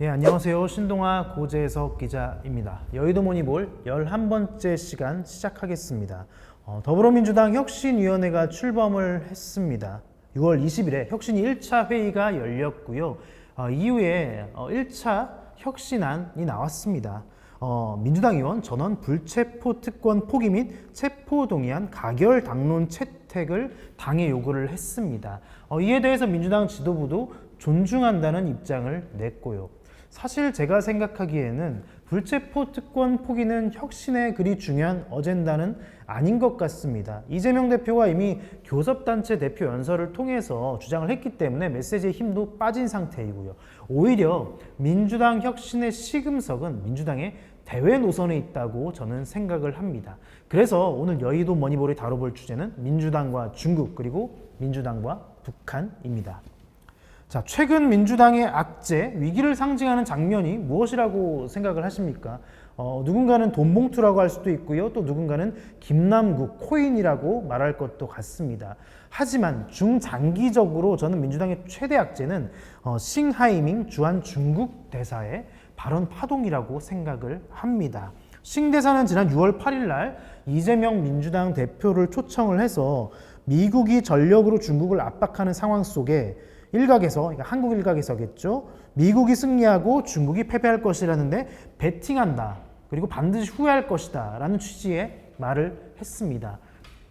예, 안녕하세요. 신동아 고재석 기자입니다. 여의도 모니볼 11번째 시간 시작하겠습니다. 어, 더불어민주당 혁신위원회가 출범을 했습니다. 6월 20일에 혁신 1차 회의가 열렸고요. 어, 이후에 어, 1차 혁신안이 나왔습니다. 어, 민주당 의원 전원 불체포 특권 포기 및 체포 동의안 가결 당론 채택을 당에 요구를 했습니다. 어, 이에 대해서 민주당 지도부도 존중한다는 입장을 냈고요. 사실 제가 생각하기에는 불체포 특권 포기는 혁신의 그리 중요한 어젠다는 아닌 것 같습니다. 이재명 대표가 이미 교섭단체 대표 연설을 통해서 주장을 했기 때문에 메시지의 힘도 빠진 상태이고요. 오히려 민주당 혁신의 시금석은 민주당의 대외 노선에 있다고 저는 생각을 합니다. 그래서 오늘 여의도 머니볼이 다뤄볼 주제는 민주당과 중국 그리고 민주당과 북한입니다. 자, 최근 민주당의 악재, 위기를 상징하는 장면이 무엇이라고 생각을 하십니까? 어, 누군가는 돈봉투라고 할 수도 있고요. 또 누군가는 김남국, 코인이라고 말할 것도 같습니다. 하지만 중장기적으로 저는 민주당의 최대 악재는 어, 싱하이밍 주한 중국 대사의 발언 파동이라고 생각을 합니다. 싱 대사는 지난 6월 8일 날 이재명 민주당 대표를 초청을 해서 미국이 전력으로 중국을 압박하는 상황 속에 일각에서 그러니까 한국 일각에서겠죠. 미국이 승리하고 중국이 패배할 것이라는데 베팅한다. 그리고 반드시 후회할 것이다 라는 취지의 말을 했습니다.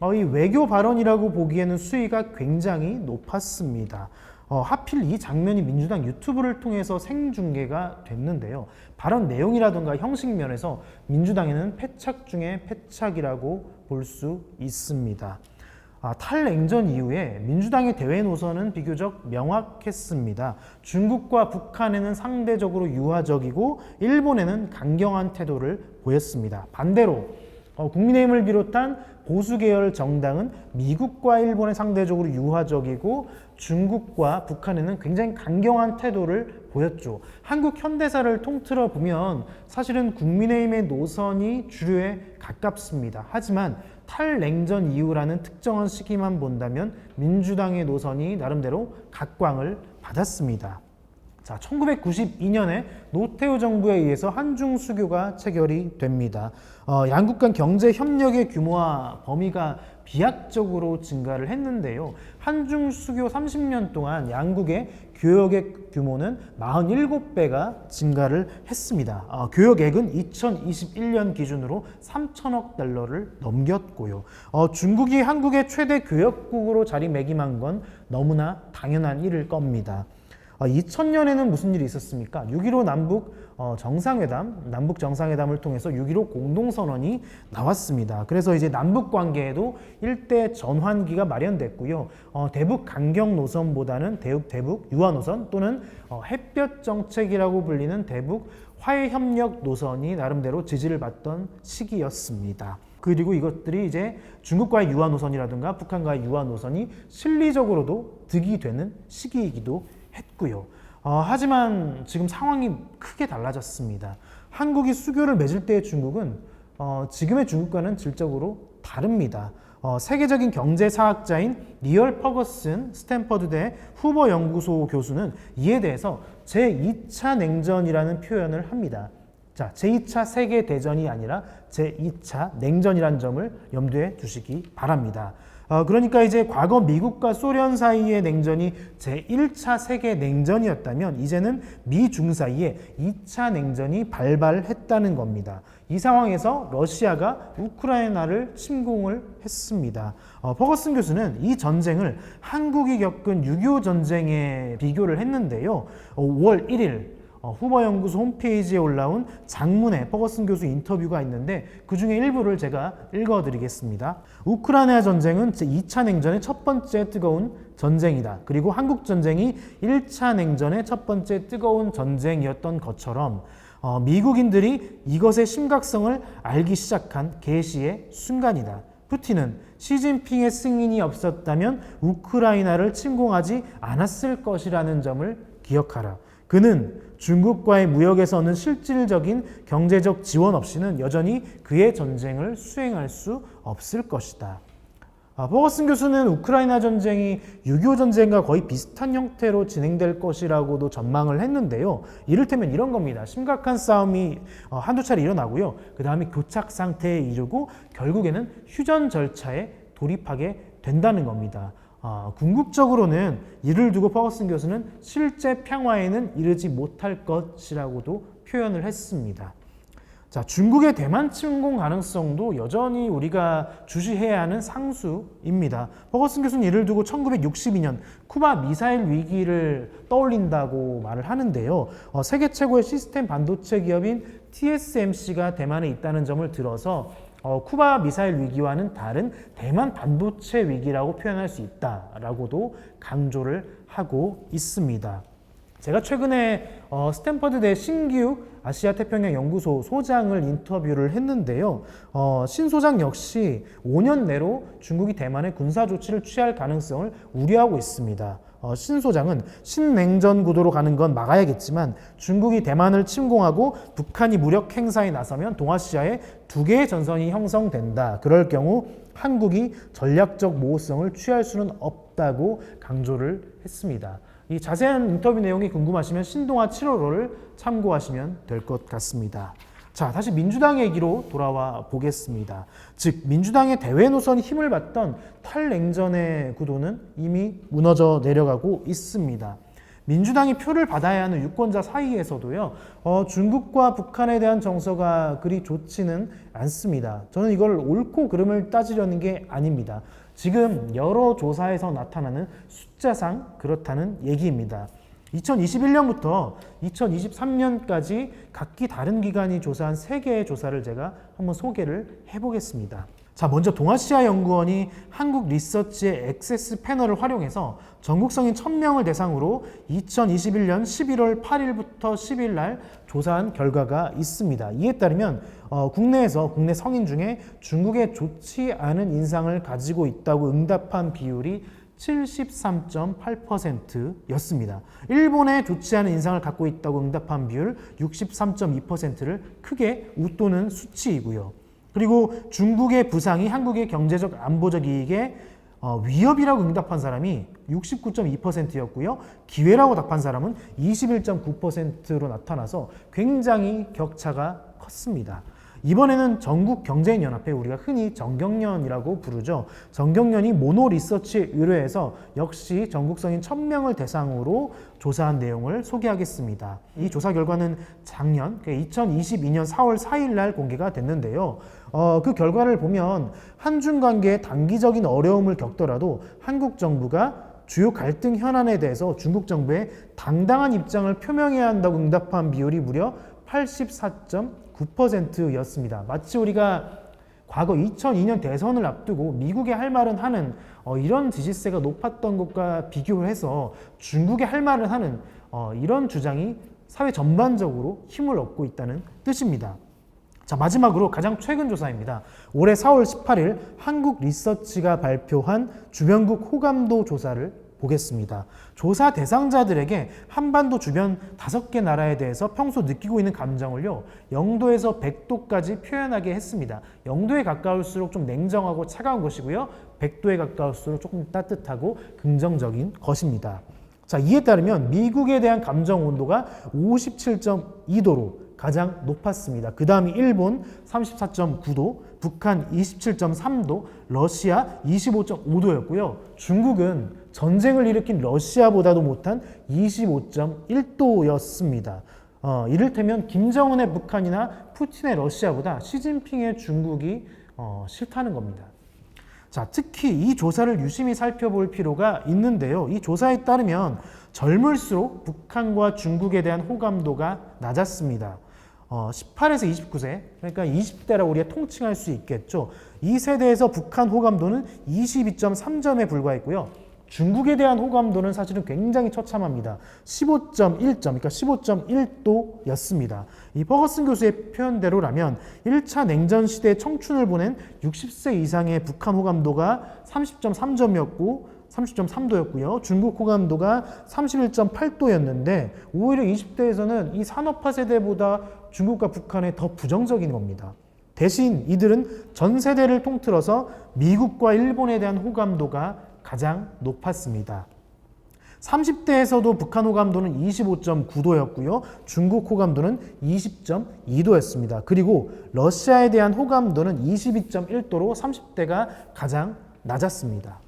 어, 이 외교 발언이라고 보기에는 수위가 굉장히 높았습니다. 어, 하필 이 장면이 민주당 유튜브를 통해서 생중계가 됐는데요. 발언 내용이라든가 형식 면에서 민주당에는 패착 중에 패착이라고 볼 수 있습니다. 아, 탈냉전 이후에 민주당의 대외 노선은 비교적 명확했습니다. 중국과 북한에는 상대적으로 유화적이고 일본에는 강경한 태도를 보였습니다. 반대로 어, 국민의힘을 비롯한 보수 계열 정당은 미국과 일본에 상대적으로 유화적이고 중국과 북한에는 굉장히 강경한 태도를 보였죠. 한국 현대사를 통틀어 보면 사실은 국민의힘의 노선이 주류에 가깝습니다. 하지만 탈냉전 이후라는 특정한 시기만 본다면 민주당의 노선이 나름대로 각광을 받았습니다. 자, 1992년에 노태우 정부에 의해서 한중 수교가 체결이 됩니다. 어, 양국 간 경제 협력의 규모와 범위가 비약적으로 증가를 했는데요. 한중 수교 30년 동안 양국의 교역의 규모는 47배가 증가를 했습니다. 어, 교역액은 2021년 기준으로 3천억 달러를 넘겼고요. 어, 중국이 한국의 최대 교역국으로 자리매김한 건 너무나 당연한 일일 겁니다. 2000년에는 무슨 일이 있었습니까? 6.15 남북 어, 정상회담, 남북 정상회담을 통해서 6.15 공동선언이 나왔습니다. 그래서 이제 남북 관계에도 일대 전환기가 마련됐고요. 어, 대북 강경 노선보다는 대북, 대북 유화 노선 또는 어, 햇볕 정책이라고 불리는 대북 화해 협력 노선이 나름대로 지지를 받던 시기였습니다. 그리고 이것들이 이제 중국과의 유화 노선이라든가 북한과의 유화 노선이 실리적으로도 득이 되는 시기이기도 했고요. 어, 하지만 지금 상황이 크게 달라졌습니다. 한국이 수교를 맺을 때의 중국은 어, 지금의 중국과는 질적으로 다릅니다. 어, 세계적인 경제사학자인 리얼 퍼거슨 스탠퍼드대 후보 연구소 교수는 이에 대해서 제2차 냉전이라는 표현을 합니다. 자, 제2차 세계 대전이 아니라 제2차 냉전이라는 점을 염두에 두시기 바랍니다. 어, 그러니까 이제 과거 미국과 소련 사이의 냉전이 제1차 세계 냉전이었다면 이제는 미중 사이에 2차 냉전이 발발했다는 겁니다. 이 상황에서 러시아가 우크라이나를 침공을 했습니다. 어, 퍼거슨 교수는 이 전쟁을 한국이 겪은 6.25 전쟁에 비교를 했는데요. 어, 5월 1일 어, 후보 연구소 홈페이지에 올라온 장문의 퍼거슨 교수 인터뷰가 있는데 그 중에 일부를 제가 읽어드리겠습니다. 우크라이나 전쟁은 제2차 냉전의 첫 번째 뜨거운 전쟁이다. 그리고 한국 전쟁이 1차 냉전의 첫 번째 뜨거운 전쟁이었던 것처럼 어, 미국인들이 이것의 심각성을 알기 시작한 개시의 순간이다. 푸틴은 시진핑의 승인이 없었다면 우크라이나를 침공하지 않았을 것이라는 점을 기억하라. 그는 중국과의 무역에서는 실질적인 경제적 지원 없이는 여전히 그의 전쟁을 수행할 수 없을 것이다. 아, 버거슨 교수는 우크라이나 전쟁이 6.25 전쟁과 거의 비슷한 형태로 진행될 것이라고도 전망을 했는데요. 이를테면 이런 겁니다. 심각한 싸움이 어, 한두 차례 일어나고요. 그 다음에 교착 상태에 이르고 결국에는 휴전 절차에 돌입하게 된다는 겁니다. 아, 궁극적으로는 이를 두고 퍼거슨 교수는 실제 평화에는 이르지 못할 것이라고도 표현을 했습니다. 자, 중국의 대만 침공 가능성도 여전히 우리가 주시해야 하는 상수입니다. 버거슨 교수는 이를 두고 1962년 쿠바 미사일 위기를 떠올린다고 말을 하는데요. 어, 세계 최고의 시스템 반도체 기업인 TSMC가 대만에 있다는 점을 들어서 어, 쿠바 미사일 위기와는 다른 대만 반도체 위기라고 표현할 수 있다라고도 강조를 하고 있습니다. 제가 최근에 어, 스탠퍼드대 신규 아시아 태평양 연구소 소장을 인터뷰를 했는데요. 어, 신 소장 역시 5년 내로 중국이 대만에 군사 조치를 취할 가능성을 우려하고 있습니다. 어, 신 소장은 신냉전 구도로 가는 건 막아야겠지만 중국이 대만을 침공하고 북한이 무력 행사에 나서면 동아시아에 두 개의 전선이 형성된다. 그럴 경우 한국이 전략적 모호성을 취할 수는 없다고 강조를 했습니다. 이 자세한 인터뷰 내용이 궁금하시면 신동아 7월호를 참고하시면 될 것 같습니다. 자, 다시 민주당 얘기로 돌아와 보겠습니다. 즉, 민주당의 대외 노선이 힘을 받던 탈냉전의 구도는 이미 무너져 내려가고 있습니다. 민주당이 표를 받아야 하는 유권자 사이에서도요, 어, 중국과 북한에 대한 정서가 그리 좋지는 않습니다. 저는 이걸 옳고 그름을 따지려는 게 아닙니다. 지금 여러 조사에서 나타나는 숫자상 그렇다는 얘기입니다. 2021년부터 2023년까지 각기 다른 기관이 조사한 세 개의 조사를 제가 한번 소개를 해보겠습니다. 자, 먼저 동아시아 연구원이 한국 리서치의 액세스 패널을 활용해서 전국성인 1000명을 대상으로 2021년 11월 8일부터 10일 날 조사한 결과가 있습니다. 이에 따르면 어, 국내에서 국내 성인 중에 중국에 좋지 않은 인상을 가지고 있다고 응답한 비율이 73.8%였습니다. 일본에 좋지 않은 인상을 갖고 있다고 응답한 비율 63.2%를 크게 웃도는 수치이고요. 그리고 중국의 부상이 한국의 경제적 안보적 이익에 어, 위협이라고 응답한 사람이 69.2%였고요. 기회라고 답한 사람은 21.9%로 나타나서 굉장히 격차가 컸습니다. 이번에는 전국 경제인 연합회 우리가 흔히 정경련이라고 부르죠. 정경련이 모노 리서치 의뢰해서 역시 전국 성인 1000명을 대상으로 조사한 내용을 소개하겠습니다. 이 조사 결과는 작년 2022년 4월 4일 날 공개가 됐는데요. 어, 그 결과를 보면 한중 관계에 단기적인 어려움을 겪더라도 한국 정부가 주요 갈등 현안에 대해서 중국 정부에 당당한 입장을 표명해야 한다고 응답한 비율이 무려 84.9%였습니다. 마치 우리가 과거 2002년 대선을 앞두고 미국에 할 말은 하는 어, 이런 지지세가 높았던 것과 비교를 해서 중국에 할 말을 하는 어, 이런 주장이 사회 전반적으로 힘을 얻고 있다는 뜻입니다. 자, 마지막으로 가장 최근 조사입니다. 올해 4월 18일 한국 리서치가 발표한 주변국 호감도 조사를 보겠습니다. 조사 대상자들에게 한반도 주변 다섯 개 나라에 대해서 평소 느끼고 있는 감정을요, 0도에서 100도까지 표현하게 했습니다. 0도에 가까울수록 좀 냉정하고 차가운 것이고요, 100도에 가까울수록 조금 따뜻하고 긍정적인 것입니다. 자, 이에 따르면 미국에 대한 감정 온도가 57.2도로 가장 높았습니다. 그 다음이 일본 34.9도, 북한 27.3도, 러시아 25.5도였고요. 중국은 전쟁을 일으킨 러시아보다도 못한 25.1도였습니다. 어, 이를테면 김정은의 북한이나 푸틴의 러시아보다 시진핑의 중국이 어, 싫다는 겁니다. 자, 특히 이 조사를 유심히 살펴볼 필요가 있는데요. 이 조사에 따르면 젊을수록 북한과 중국에 대한 호감도가 낮았습니다. 어, 18에서 29세, 그러니까 20대라고 우리가 통칭할 수 있겠죠. 이 세대에서 북한 호감도는 22.3점에 불과했고요. 중국에 대한 호감도는 사실은 굉장히 처참합니다. 15.1점, 그러니까 15.1도였습니다. 이 버거슨 교수의 표현대로라면 1차 냉전 시대 청춘을 보낸 60세 이상의 북한 호감도가 30.3점이었고 30.3도였고요. 중국 호감도가 31.8도였는데 오히려 20대에서는 이 산업화 세대보다 중국과 북한에 더 부정적인 겁니다. 대신 이들은 전 세대를 통틀어서 미국과 일본에 대한 호감도가 가장 높았습니다. 30대에서도 북한 호감도는 25.9도였고요. 중국 호감도는 20.2도였습니다. 그리고 러시아에 대한 호감도는 22.1도로 30대가 가장 낮았습니다.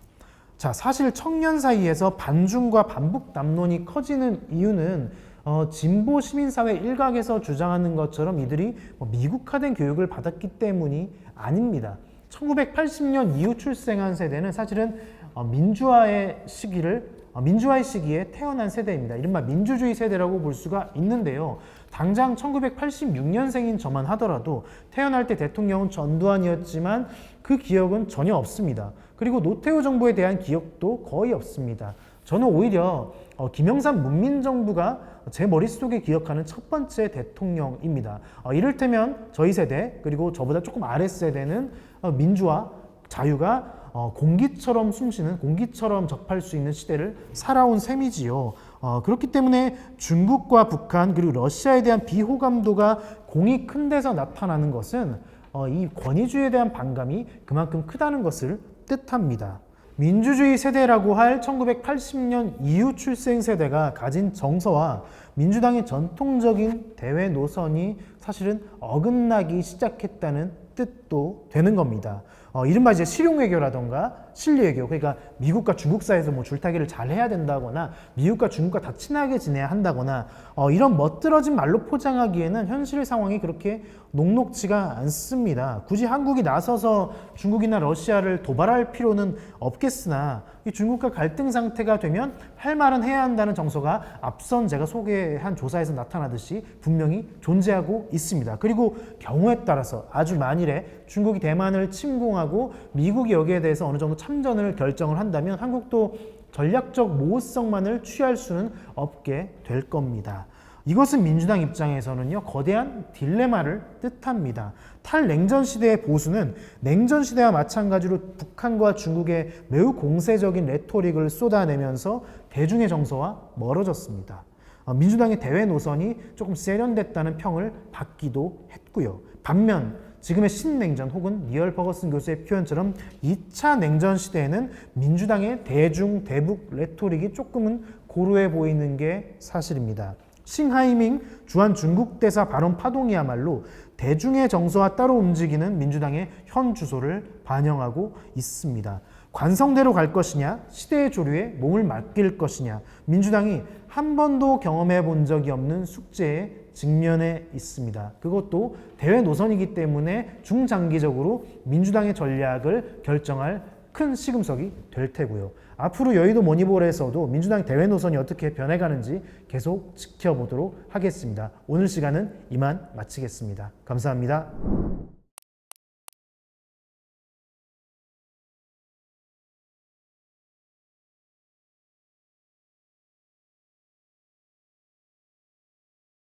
자, 사실 청년 사이에서 반중과 반북 남론이 커지는 이유는 어, 진보 시민사회 일각에서 주장하는 것처럼 이들이 뭐 미국화된 교육을 받았기 때문이 아닙니다. 1980년 이후 출생한 세대는 사실은 어, 민주화의 시기를 어, 민주화의 시기에 태어난 세대입니다. 이른바 민주주의 세대라고 볼 수가 있는데요. 당장 1986년생인 저만 하더라도 태어날 때 대통령은 전두환이었지만 그 기억은 전혀 없습니다. 그리고 노태우 정부에 대한 기억도 거의 없습니다. 저는 오히려 어, 김영삼 문민정부가 제 머릿속에 기억하는 첫 번째 대통령입니다. 어, 이를테면 저희 세대 그리고 저보다 조금 아래 세대는 어, 민주화, 자유가 어, 공기처럼 숨쉬는 공기처럼 접할 수 있는 시대를 살아온 셈이지요. 어, 그렇기 때문에 중국과 북한 그리고 러시아에 대한 비호감도가 공이 큰 데서 나타나는 것은 어, 이 권위주의에 대한 반감이 그만큼 크다는 것을 뜻합니다. 민주주의 세대라고 할 1980년 이후 출생 세대가 가진 정서와 민주당의 전통적인 대외 노선이 사실은 어긋나기 시작했다는 뜻도 되는 겁니다. 어, 이른바 이제 실용외교라던가 실리 외교, 그러니까 미국과 중국 사이에서 뭐 줄타기를 잘 해야 된다거나 미국과 중국과 다 친하게 지내야 한다거나 어, 이런 멋들어진 말로 포장하기에는 현실 상황이 그렇게 녹록지가 않습니다. 굳이 한국이 나서서 중국이나 러시아를 도발할 필요는 없겠으나 이 중국과 갈등 상태가 되면 할 말은 해야 한다는 정서가 앞선 제가 소개한 조사에서 나타나듯이 분명히 존재하고 있습니다. 그리고 경우에 따라서 아주 만일에 중국이 대만을 침공하고 미국이 여기에 대해서 어느 정도 참전을 결정을 한다면 한국도 전략적 모호성만을 취할 수는 없게 될 겁니다. 이것은 민주당 입장에서는요, 거대한 딜레마를 뜻합니다. 탈냉전 시대의 보수는 냉전 시대와 마찬가지로 북한과 중국의 매우 공세적인 레토릭을 쏟아내면서 대중의 정서와 멀어졌습니다. 어, 민주당의 대외 노선이 조금 세련됐다는 평을 받기도 했고요. 반면 지금의 신냉전 혹은 니얼 버거슨 교수의 표현처럼 2차 냉전 시대에는 민주당의 대중 대북 레토릭이 조금은 고루해 보이는 게 사실입니다. 싱하이밍 주한 중국 대사 발언 파동이야말로 대중의 정서와 따로 움직이는 민주당의 현 주소를 반영하고 있습니다. 관성대로 갈 것이냐, 시대의 조류에 몸을 맡길 것이냐, 민주당이 한 번도 경험해 본 적이 없는 숙제에 직면해 있습니다. 그것도 대외 노선이기 때문에 중장기적으로 민주당의 전략을 결정할 큰 시금석이 될 테고요. 앞으로 여의도 모니볼에서도 민주당 대외 노선이 어떻게 변해가는지 계속 지켜보도록 하겠습니다. 오늘 시간은 이만 마치겠습니다. 감사합니다.